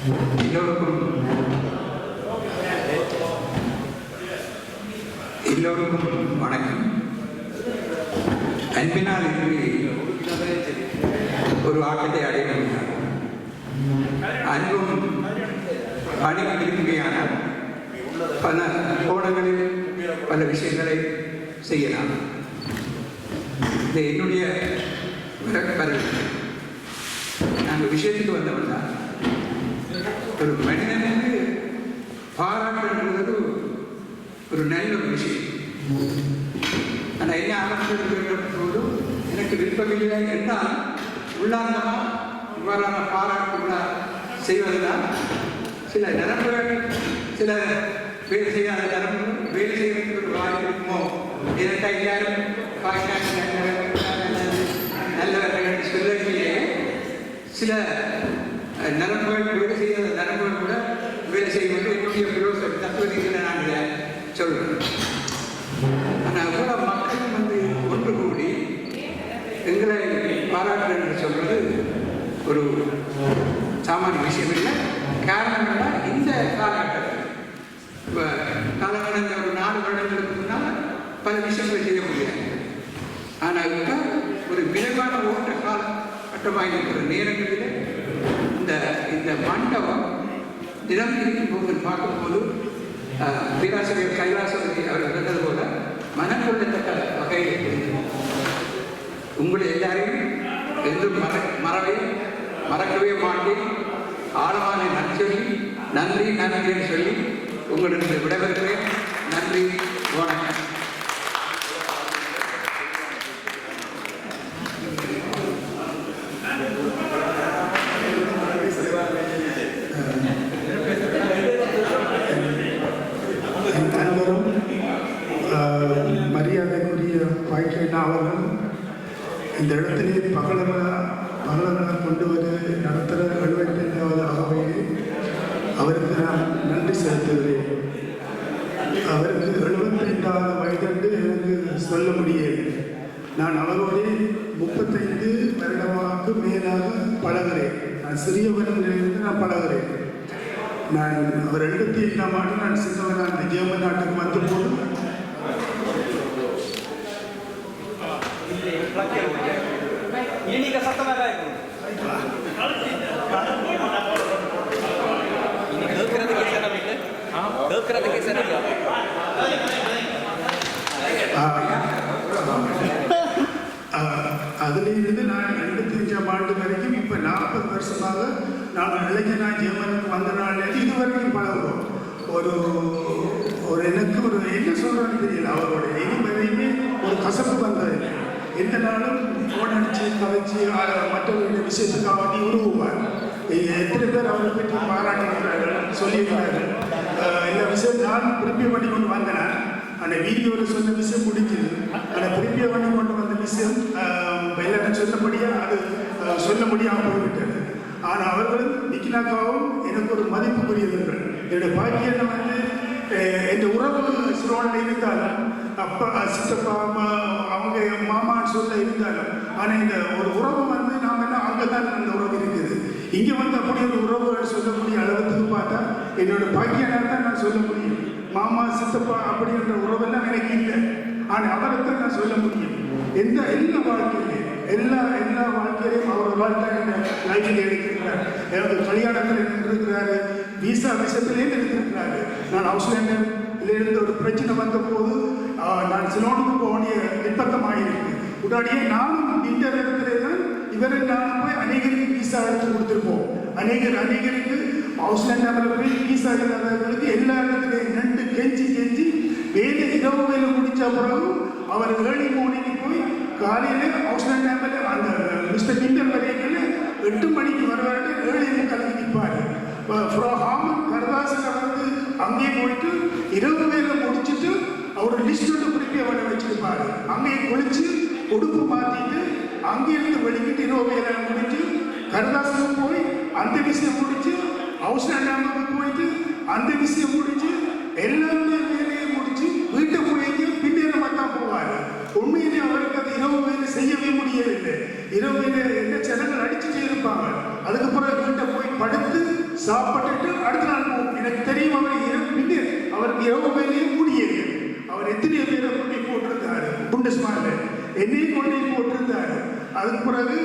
எல்லோருக்கும் எல்லோருக்கும் வணக்கம். அன்பினால் இன்று ஒரு ஆட்டத்தை அடைய முடியாது அன்பும் பணிவும் இருக்குமையானால் பல கோணங்களில் பல விஷயங்களை செய்யலாம். இது என்னுடைய நாங்கள் விஷயத்துக்கு வந்தவன் தான். ஒரு மனிதனுக்கு பாராட்டுன்றது ஒரு நல்ல ஒரு விஷயம். ஆனால் என்ன ஆரம்பிக்கிற போது எனக்கு விருப்பமில்லை என்றால் உள்ளார்ந்தமாக இவ்வாறான பாராட்டுகளா செய்வதுதான் சில நரம்புகள் சில வேலை செய்யாத நரம்புகள் வேலை செய்வதற்கு ஒரு வாய்ப்பு இருக்குமோ? இதற்காக எல்லாரும் பாய்க்காங்க நல்லவர்கள் சொல்லவில்லையே. சில நரம்புகள் வேலை செய்யாத நரம்புகள் கூட வேலை செய்வது என்னுடைய பிரோசம் தத்துவத்தில் நான் இதை சொல்கிறேன் ஆனால் கூட மக்கள் வந்து ஒன்று கூடி எங்களை பாராட்டு என்று சொல்கிறது ஒரு சாமானிய விஷயம் இல்லை. காரணம் என்ன இந்த காலகட்டத்தில் இப்போ காலகடந்த ஒரு நாலு வருடங்களுக்கு முன்னால் பல விஷயங்களை செய்ய முடியாது. ஆனால் இப்போ ஒரு விரைவான ஓட்ட காலகட்டமாக இருக்கிற நேரங்களில் இந்த இந்த மண்டபம் நிலம் இருக்கும் போது பார்க்கும்போது பேராசிரியர் கைலாசபதி அவர் இருந்தது போல மனம் கொள்ளத்தக்க வகையில் இருக்கிறது. உங்களை எல்லாரையும் என்றும் மற மறவே மறக்கவே மாட்டேன். ஆழமான நற்சொல்லி நன்றி நன்றின்னு சொல்லி உங்களுக்கு விடைபெறுகிறேன். நன்றி வணக்கம். இந்த இடத்திலே பகலம கொண்டு வந்து நடத்துகிற எழுபத்தைந்தாவது அகவையில் அவருக்கு நான் நன்றி செலுத்துகிறேன் அவருக்கு எழுபத்தைந்தாவது வயதென்று எனக்கு சொல்ல முடியவில்லை நான் அவரோடு முப்பத்தைந்து வருடமாக மேலாக பழகிறேன் நான் சிறியவனிலிருந்து நான் பழகிறேன் நான் அவர் எழுபத்தி ஐந்தாம் ஆண்டு நான் சின்னவனாக அந்த ஜெர்மன் நாட்டுக்கு வந்தபோது இனி சத்தமாக இருக்கும் இனி கேட்கறதுக்கு சனம் இல்லை கேட்கறதுக்கு சனம் அதிலிருந்து நான் எண்பத்தி அஞ்சாம் ஆண்டு வரைக்கும் இப்போ நாற்பது வருஷமாக நான் இளைஞனாக ஜெர்மனுக்கு வந்த நாள் இது வரைக்கும் பழகுறோம் ஒரு ஒரு எனக்கு ஒரு என்ன சொல்கிறேன்னு தெரியல அவரோட இனி வரையுமே ஒரு கசப்பு வந்தது. எந்த நாளும் ஃபோன் அடித்து கதைச்சு மற்றவர்களுடைய விஷயத்துக்காக வேண்டி உருவுவார். எத்தனை பேர் அவரை பற்றி பாராட்டுகிறார்கள் சொல்லியிருக்கிறார்கள். இந்த விஷயம் நான் திருப்பி பண்ணி கொண்டு வந்தேன்? அந்த வீடியோவில் சொன்ன விஷயம் பிடிக்குது அந்த திருப்பி பண்ணி கொண்டு வந்த விஷயம் எல்லாரும் சொன்னபடியாக அது சொல்ல முடியாமல் போய்விட்டது. ஆனால் அவர்களும் நிக்கினாக்காவும் எனக்கு ஒரு மதிப்புக்குரியவர்கள். என்னுடைய பாக்கியம் வந்து என் உறவு சிரோனில் இருந்தாலும் அப்பா சித்தப்பா அம்மா என் மாமான்னு சொல்ல இருந்தாலும் ஆனால் இந்த ஒரு உறவு வந்து நாம் என்ன அங்கே தான் அந்த உறவு இருக்குது. இங்கே வந்து அப்படி ஒரு உறவுகள் சொல்லக்கூடிய அளவுக்கு பார்த்தா என்னோட பாக்கியனாக தான் நான் சொல்ல முடியும். மாமா சித்தப்பா அப்படின்ற உறவெல்லாம் எனக்கு இல்லை. ஆனால் அவரை தான் நான் சொல்ல முடியும். எந்த எல்லா வாழ்க்கையிலையும் எல்லா எல்லா வாழ்க்கையிலையும் அவர் வாழ்க்கை என்ன லைஃபில் எடுத்திருக்கிறார். ஏதாவது கல்யாணத்தில் நின்றிருக்கிறாரு விசா விஷயத்திலேயே எடுத்திருக்கிறாரு நான் ஹவுஸ்லேண்டர் இதிலிருந்து ஒரு பிரச்சனை வந்த போது நான் சிலோனுக்கு போக வேண்டிய நிர்பந்தமாயிருக்கு உடனடியே நானும் இந்த இடத்துல தான் இவரை நானும் போய் அநேகருக்கு விசா எடுத்து கொடுத்துருப்போம். அநேகர் அநேகருக்கு ஹவுஸ்லேண்டில் போய் விசா இல்லாதவர்களுக்கு எல்லா இடத்துலையும் நண்டு கெஞ்சி கெஞ்சி வேலை இரவு வேலை முடிச்ச பிறகு அவர் ஏழி மணிக்கு போய் காலையில் ஹவுஸ்லேண்ட் டேமில் அந்த மிஸ்டர் கிண்டர் வரையில் எட்டு மணிக்கு வருவார்கள் ஏழு கலந்து நிற்பார். ஹாமன் கரதாசில் வந்து அங்கேயே போயிட்டு இரவு வேலை முடிச்சுட்டு அவர் லிஸ்ட் ஒன்று குறிப்பி அவரை வச்சிருப்பாரு. அங்கேயே குளிச்சு உடுப்பு மாற்றிட்டு அங்கேயிருந்து வெளிக்கிட்டு இரவு வேலை முடிச்சு கருதாசனம் போய் அந்த விஷயம் முடிச்சு ஹவுஸ் போயிட்டு அந்த விஷயம் முடிச்சு எல்லாருமே வேலையை முடிச்சு வீட்டை போயிட்டு பின்னேறமாக தான் போவார் உண்மையிலே அவருக்கு அது இரவு வேலை செய்யவே முடியவில்லை இரவு வேலை என்ன ஜனங்கள் அடிச்சுட்டே இருப்பாங்க அதுக்கு பிறகு வீட்டை போய் படுத்து சாப்பிட்டுட்டு அடுத்த நாள் போவோம் எனக்கு தெரியும் அவர் இரவு பின்ன அவருக்கு இரவு வேலையே முடியல அவர் எத்தனையோ பேரை கொண்டு போட்டிருந்தாரு புண்டஸ்மான்ல. என்னையும் கொண்டு போட்டிருந்தாரு. அதுக்கு பிறகு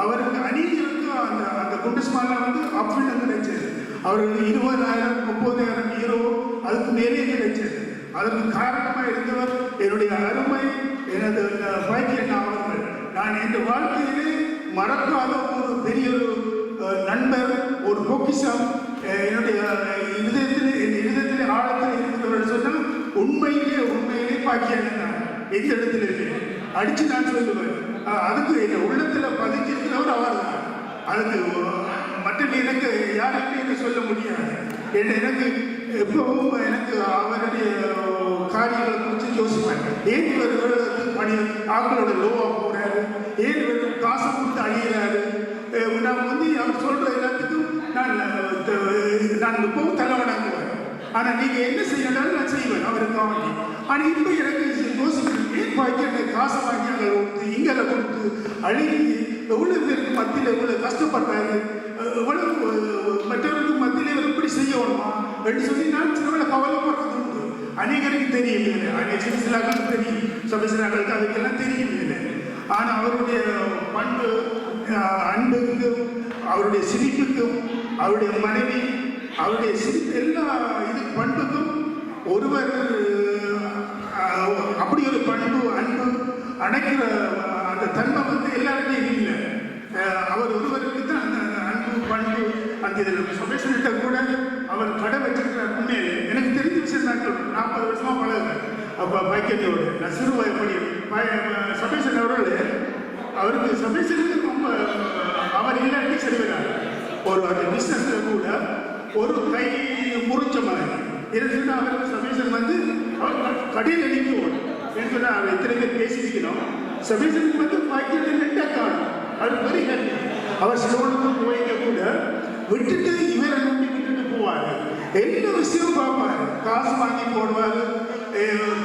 அவருக்கு அநீதிக்கு அந்த அந்த புண்டஸ்மான்ல வந்து அப்படின்னு கிடைச்சது. அவருக்கு இருபதாயிரம் முப்பதாயிரம் ஈரோ அதுக்கு மேலே கிடைச்சது. அதற்கு காரணமாக இருந்தவர் என்னுடைய அருமை எனது பாக்கிய நாவல்கள் நான் இந்த வாழ்க்கையிலே மறக்காத ஒரு பெரிய ஒரு நண்பர் ஒரு பொக்கிஷம் என்னுடைய இருதயத்தில் என் இருதயத்திலே ஆழத்தில் இருக்கிறவர் சொன்னால் உண்மையிலே உண்மையிலே பாக்கியம் தான் எந்த இடத்துல அடிச்சு நான் சொல்லுவேன். அதுக்கு என் உள்ளத்தில் பதிஞ்சிருக்கிறவர் அவர் தான். அதுக்கு மற்ற எனக்கு யாருமே எனக்கு சொல்ல முடியாது. என்ன எனக்கு எப்பவும் எனக்கு அவருடைய காரியங்களை குறித்து யோசிப்பேன். ஏன் இவர் பணி ஆக்களோட லோவா போறாரு? ஏன் இவர் காசு கொடுத்து அழியிறாரு? நான் வந்து அவர் சொல்ற எல்லாத்துக்கும் நான் நான் இப்பவும் தலை ஆனால் ஆனா நீங்க என்ன செய்யணும் நான் செய்வேன் அவருக்கு வாங்கி ஆனா இப்ப எனக்கு யோசிக்கிறேன் ஏன் பாக்கி எனக்கு காசை வாங்கி அங்கே கொடுத்து இங்கே கொடுத்து அழுகி எவ்வளவு பேருக்கு மத்தியில் எவ்வளவு கஷ்டப்பட்டாரு? அஹ் எவ்வளவு மத்தியில் இவர் இப்படி செய்யணுமா? என்று சொல்லி நான் சில கவலைப்படுறது உண்டு. அநேகருக்கு தெரியும் இல்லை அநேக சிலாக்களுக்கு தெரியும் சபசிலாக்களுக்கு அதுக்கெல்லாம் தெரியும் இல்லை ஆனா அவருடைய பண்பு அன்புக்கும் அவருடைய சிரிப்புக்கும் அவருடைய மனைவி அவருடைய சிரிப்பு எல்லா இது பண்புக்கும் ஒருவர் அப்படி ஒரு பண்பு அன்பு அணைக்கிற அந்த தன்மை வந்து எல்லாருக்கும் இல்லை. அவர் ஒருவருக்கு தான் அந்த அன்பு பண்பு அந்த இதில் சுபேஷன்கிட்ட கூட அவர் கடை வச்சிருக்கிறார் உண்மையிலே எனக்கு தெரிஞ்ச விஷயம் தான் சொல்றேன். நாற்பது வருஷமா பழகுறேன். அப்போ பைக்கெட்டியோடு. நான் சிறு வயப்படி சபேஷன் அவர்கள் அவருக்கு சபேஷனுக்கு ரொம்ப அவர் இல்லாட்டி சரி ஒரு அந்த பிஸ்னஸில் கூட ஒரு கை முறிச்ச மாதிரி இருந்துச்சுன்னா அவருக்கு சபீசன் வந்து அவர் கடையில் நிற்கும் என்று சொன்னால் அவர் எத்தனை பேர் பேசியிருக்கணும் சபேஷனுக்கு வந்து பாக்கியத்தை நெட்டாக காணும் அது வெரி ஹாப்பி அவர் சிலவனுக்கு போயிங்க கூட விட்டுட்டு இவரை நம்பி விட்டுட்டு போவார். எல்லா விஷயமும் பார்ப்பாரு. காசு வாங்கி போடுவார்.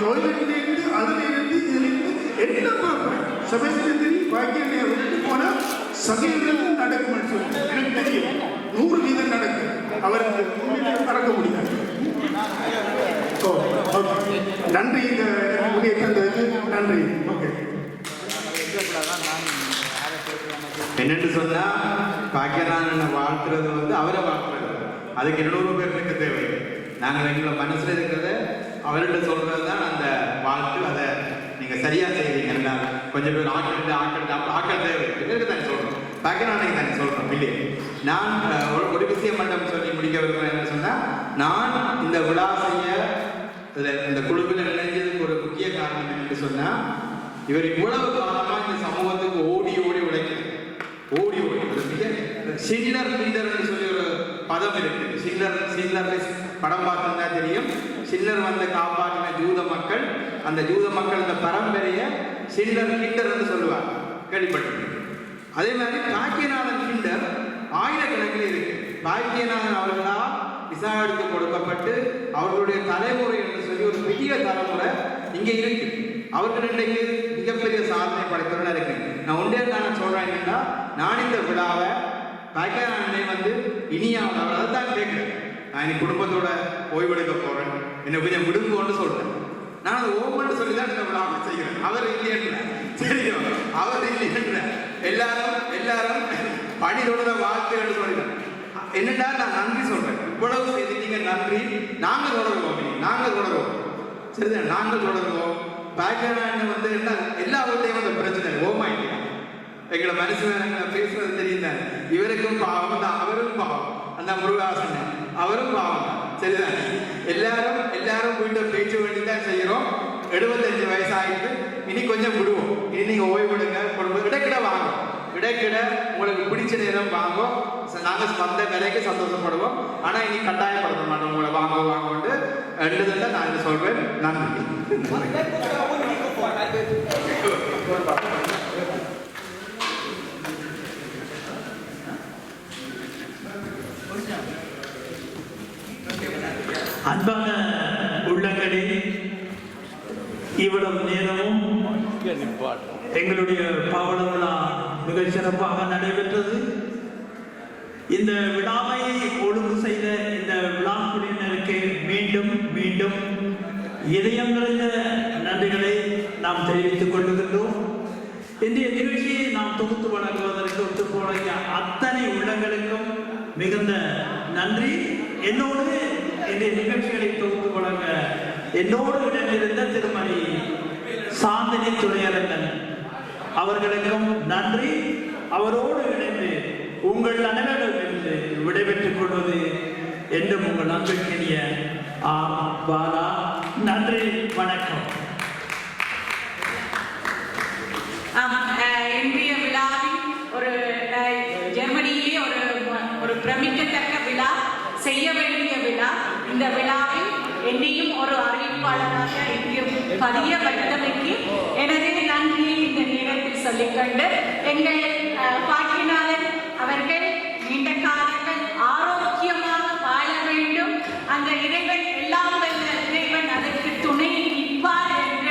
டொய்லெட்ல இருந்து அதுல இருந்து இதுல இருந்து எல்லாம் பார்ப்பாரு? சபேஷன் தெரியும் பாக்கியத்தை விட்டுட்டு போனால் சகைகள் நடக்கும் சொல்லி எனக்கு தெரியும். நூறு வீதம் நடக்கு. அவருக்கு நடக்க மறக்க முடியாது. நன்றி இந்த முடிய தந்தது நன்றி. ஓகே. என்னென்னு சொன்னா பாக்கியரான வாழ்த்துறது வந்து அவரை வாழ்த்துறது. அதுக்கு இருநூறு பேர் இருக்க தேவை. நாங்கள் எங்களை மனசில் இருக்கிறத அவர்கிட்ட சொல்றது தான் அந்த வாழ்த்து. அதை நீங்க சரியா என்ன கொஞ்சம் பேர் ஆக்கள் ஆக்கள் ஆக்கள் தேவை. இதற்கு தானே சொல்றோம். பாக்கியரானைக்கு தானே சொல்றோம். இல்லையே? நான் மட்டும் விரும்புகிறேன் என்ன சொன்னா நான் இந்த விழா செய்ய இந்த குழுவில் இணைஞ்சதுக்கு ஒரு முக்கிய காரணம் என்னன்னு சொன்னா இவர் இவ்வளவு காலமா இந்த சமூகத்துக்கு ஓடி ஓடி உழைக்கிறார். ஓடி ஓடி. சில்லர் லீடர்னு சொல்லி ஒரு பதம் இருக்கு. சில்லர் சில்லர் படம் பார்த்தா தெரியும். சில்லர் வந்து காப்பாற்றின ஜூத மக்கள் அந்த ஜூத மக்கள் இந்த பரம்பரைய சில்லர் கிண்டர்னு சொல்லுவாங்க. கேள்விப்பட்டிருக்கு அதே மாதிரி காக்கியநாதன் கிண்டர் ஆயிரக்கணக்கில் இருக்கு. பாக்கியநாதன் அவர்களா விசா எடுத்து கொடுக்கப்பட்டு அவர்களுடைய தலைமுறை என்று சொல்லி ஒரு பெரிய தலைமுறை இங்கே இருக்கு. அவர்கள் இன்றைக்கு மிகப்பெரிய சாதனை படைத்தவர்கள் இருக்கு நான் ஒன்றே நான் சொல்றேன் என்னன்னா நான் இந்த விழாவை பாக்கியநாதனை வந்து இனியாவது அவர் தான் கேட்கிறேன் நான் என் குடும்பத்தோட ஓய்வெடுக்க போறேன். என்னை கொஞ்சம் விடுங்கன்னு சொல்றேன். நான் அதை ஓமன்னு சொல்லி தான் இந்த விழாவை செய்கிறேன். அவர் இல்லையன்ற தெரியும் அவர் இல்லையன்ற எல்லாரும் எல்லாரும் பணி தொடர என்று சொல்லிடுறேன் என்னடா நான் நன்றி சொல்றேன்? இவ்வளவு செய்திருக்கீங்க நன்றி. நாங்கள் தொடருவோம் நாங்கள் தொடருவோம். சரிதான்? நாங்கள் தொடருவோம். பேக்ரவுண்ட் வந்து என்ன? எல்லா ஊர்லயும் அந்த பிரச்சனை ஓமாயிட்டு எங்களை மனசு பேசுறது தெரியும் இவருக்கும் பாவம் தான் அவரும் பாவம். அந்த முருகாசன் அவரும் பாவம். சரிதான்? எல்லாரும் எல்லாரும் வீட்டை பேச்சு வேண்டிதான் செய்யறோம் எழுபத்தஞ்சு வயசு ஆயிட்டு இனி கொஞ்சம் விடுவோம். இனி நீங்க ஓய்வெடுங்க. கொடுங்க கிடைக்கிட வாங்க. இடைக்கிட உங்களுக்கு பிடிச்ச நேரம் வாங்கும் நாங்கள் நாங்க வந்த விலைக்கு சந்தோஷப்படுவோம். ஆனால் இனி கட்டாயப்படுத்த மாட்டோம். உங்களை வாங்க வாங்கன்னு எழுதுதான் நான் இதை சொல்றேன் நன்றி. அன்பான உள்ளங்களே இவ்வளவு நேரமும் எங்களுடைய பவள விழா மிக சிறப்பாக நடைபெற்றது. இந்த விழாவை ஒழுங்கு செய்த இந்த விழாக்குழுவினருக்கு மீண்டும் மீண்டும் இதயம் நிறைந்த நன்றிகளை நாம் தெரிவித்துக் கொள்ளுகின்றோம் இன்றைய நிகழ்ச்சியை நாம் தொகுத்து வழங்குவதற்கு ஒத்துப்போடைய அத்தனை உள்ளங்களுக்கும் மிகுந்த நன்றி. என்னோடு இன்றைய நிகழ்ச்சிகளை தொகுத்து வழங்க என்னோடு இடமிருந்த திருமதி சாந்தினி துணையரங்கன் அவர்களுக்கும் நன்றி. அவரோடு இணைந்து உங்கள் அனைவரிடமிருந்து விடைபெற்றுக் கொள்வது என்றும் உங்கள் அன்பிற்கினிய ஆ பாலா நன்றி வணக்கம். இன்றைய விழாவில் ஒரு ஜெர்மனியிலே ஒரு ஒரு பிரமிக்கத்தக்க விழா செய்ய வேண்டிய விழா. இந்த விழாவில் என்னையும் ஒரு அறிவிப்பாளராக இங்கே பதிய வைத்தமைக்கு எனது நன்றியை இந்த நேரத்தில் சொல்லிக்கொண்டு எங்கள் பாட்டினாளர் அவர்கள் நீண்ட காலங்கள் ஆரோக்கியமாக வாழ வேண்டும். அந்த இறைவன் எல்லாம் வல்ல இறைவன் அதற்கு துணை நிற்பார் என்ற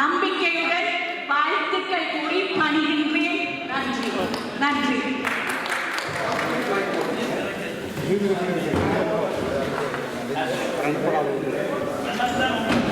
நம்பிக்கையுடன் வாழ்த்துக்கள் கூறி பணிகின்றேன். நன்றி. நன்றி. からね、コラボで。